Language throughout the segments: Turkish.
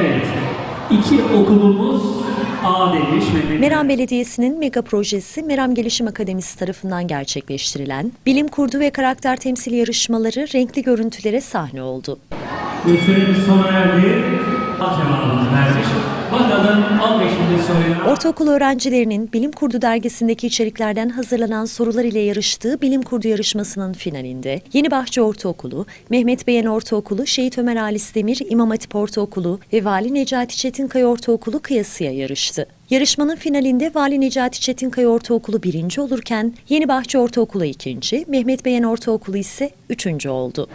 Evet. İki okulumuz A demiş. Meram Belediyesi'nin mega projesi Meram Gelişim Akademisi tarafından gerçekleştirilen bilim kurdu ve karakter temsili yarışmaları renkli görüntülere sahne oldu. Ve süremiz sona erdi. Ortaokul öğrencilerinin Bilim Kurdu dergisindeki içeriklerden hazırlanan sorular ile yarıştığı Bilim Kurdu yarışmasının finalinde Yenibahçe Ortaokulu, Mehmet Beyen Ortaokulu, Şehit Ömer Halis Demir İmam Hatip Ortaokulu ve Vali Necati Çetinkaya Ortaokulu kıyasıya yarıştı. Yarışmanın finalinde Vali Necati Çetinkaya Ortaokulu birinci olurken Yenibahçe Ortaokulu ikinci, Mehmet Beyen Ortaokulu ise üçüncü oldu.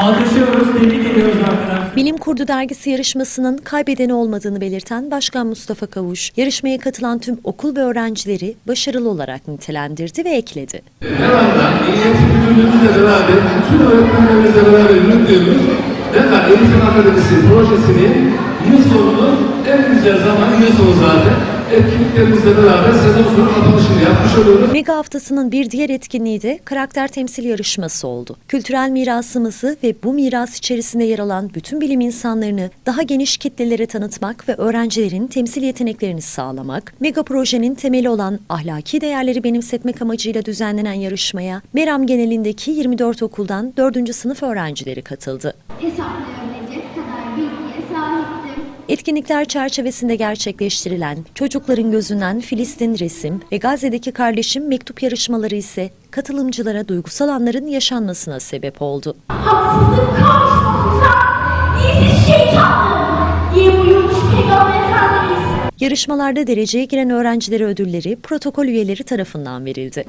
Alkışlıyoruz, tebrik ediyoruz arkadaşlar. Bilim Kurdu dergisi yarışmasının kaybedeni olmadığını belirten Başkan Mustafa Kavuş, yarışmaya katılan tüm okul ve öğrencileri başarılı olarak nitelendirdi ve ekledi. Devamlı eğitim müdürlüğümüzle beraber, bütün öğretmenlerimizle beraber yürüttüğümüz Devamlı Eğitim Akademisi projesinin yıl sonunu en güzel zaman yıl sonu zaten etkinliklerimizle beraber sezon sonu kapanışını yapmış oluyoruz. Mega haftasının bir diğer etkinliği de karakter temsil yarışması oldu. Kültürel mirasımızı ve bu miras içerisinde yer alan bütün bilim insanlarını daha geniş kitlelere tanıtmak ve öğrencilerin temsil yeteneklerini sağlamak, mega projenin temeli olan ahlaki değerleri benimsetmek amacıyla düzenlenen yarışmaya Meram genelindeki 24 okuldan 4. sınıf öğrencileri katıldı. hesaplayabilecek kadar bilgiye sahiptim. Etkinlikler çerçevesinde gerçekleştirilen Çocukların Gözünden Filistin Resim ve Gazze'deki Kardeşim Mektup yarışmaları ise katılımcılara duygusal anların yaşanmasına sebep oldu. Haksızlık karşısında bizi şeytanlar diye buyurmuş Peygamber Efendimiz. Yarışmalarda dereceye giren öğrencilere ödülleri protokol üyeleri tarafından verildi.